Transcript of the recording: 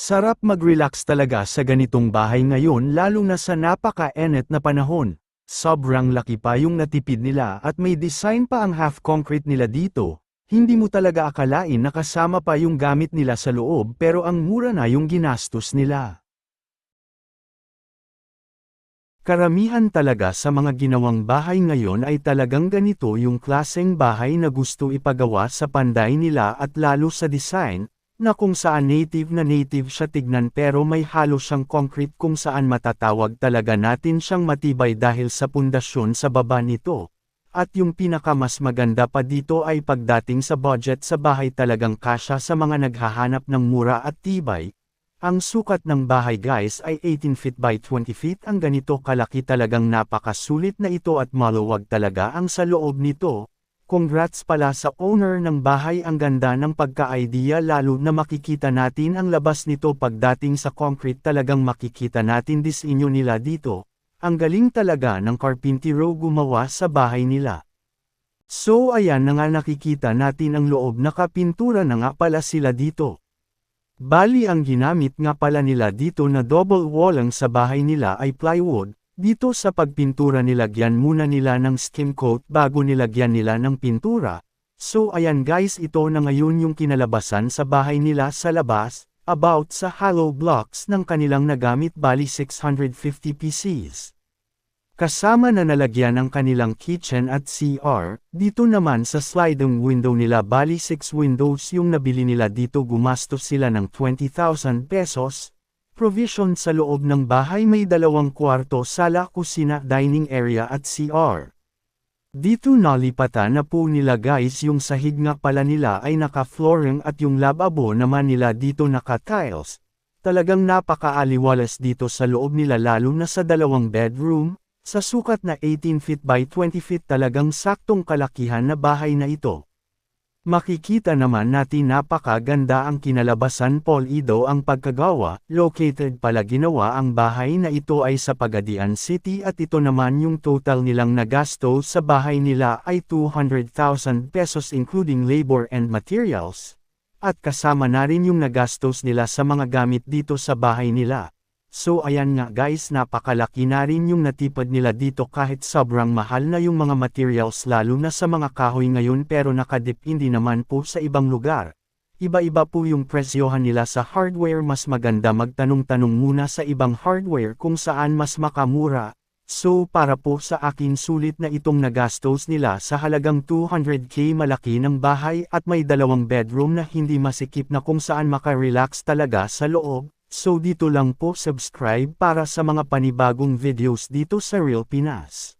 Sarap mag-relax talaga sa ganitong bahay ngayon lalo na sa napaka-enet na panahon. Sobrang laki pa yung natipid nila at may design pa ang half-concrete nila dito. Hindi mo talaga akalain na kasama pa yung gamit nila sa loob pero ang mura na yung ginastos nila. Karamihan talaga sa mga ginawang bahay ngayon ay talagang ganito yung klaseng bahay na gusto ipagawa sa panday nila at lalo sa design, na kung saan native na native siya tignan pero may halo siyang concrete kung saan matatawag talaga natin siyang matibay dahil sa pundasyon sa baba nito. At yung pinaka mas maganda pa dito ay pagdating sa budget sa bahay talagang kasya sa mga naghahanap ng mura at tibay. Ang sukat ng bahay guys ay 18 feet by 20 feet ang ganito kalaki talagang napakasulit na ito at maluwag talaga ang sa loob nito. Congrats pala sa owner ng bahay ang ganda ng pagka-idea lalo na makikita natin ang labas nito pagdating sa concrete talagang makikita natin disenyo nila dito. Ang galing talaga ng carpintero gumawa sa bahay nila. So ayan na nga nakikita natin ang loob nakapintura na nga pala sila dito. Bali ang ginamit nga pala nila dito na double walling sa bahay nila ay plywood, dito sa pagpintura nilagyan muna nila ng skim coat bago nilagyan nila ng pintura. So ayan guys ito na ngayon yung kinalabasan sa bahay nila sa labas, about sa hollow blocks ng kanilang nagamit bali 650 pieces. Kasama na nalagyan ang kanilang kitchen at CR, dito naman sa sliding window nila bali 6 windows yung nabili nila dito gumastos sila ng 20,000 pesos, Provision sa loob ng bahay may dalawang kwarto, sala, kusina, dining area at CR. Dito nalipatan na po nila guys yung sahig nga pala nila ay naka-flooring at yung lababo naman nila dito naka-tiles. Talagang napakaaliwalas dito sa loob nila lalo na sa dalawang bedroom, sa sukat na 18 feet by 20 feet talagang saktong kalakihan na bahay na ito. Makikita naman natin napakaganda ang kinalabasan Paul Ido ang pagkagawa, located pala ginawa ang bahay na ito ay sa Pagadian City at ito naman yung total nilang nagasto sa bahay nila ay 200,000 pesos including labor and materials. At kasama na rin yung nagastos nila sa mga gamit dito sa bahay nila. So ayan nga guys napakalaki na rin yung natipad nila dito kahit sobrang mahal na yung mga materials lalo na sa mga kahoy ngayon pero nakadepende naman po sa ibang lugar. Iba-iba po yung presyohan nila sa hardware mas maganda magtanong-tanong muna sa ibang hardware kung saan mas makamura. So para po sa akin sulit na itong nagastos nila sa halagang 200k malaki ng bahay at may dalawang bedroom na hindi masikip na kung saan makarelax talaga sa loob. So dito lang po subscribe para sa mga panibagong videos dito sa Real Pinas.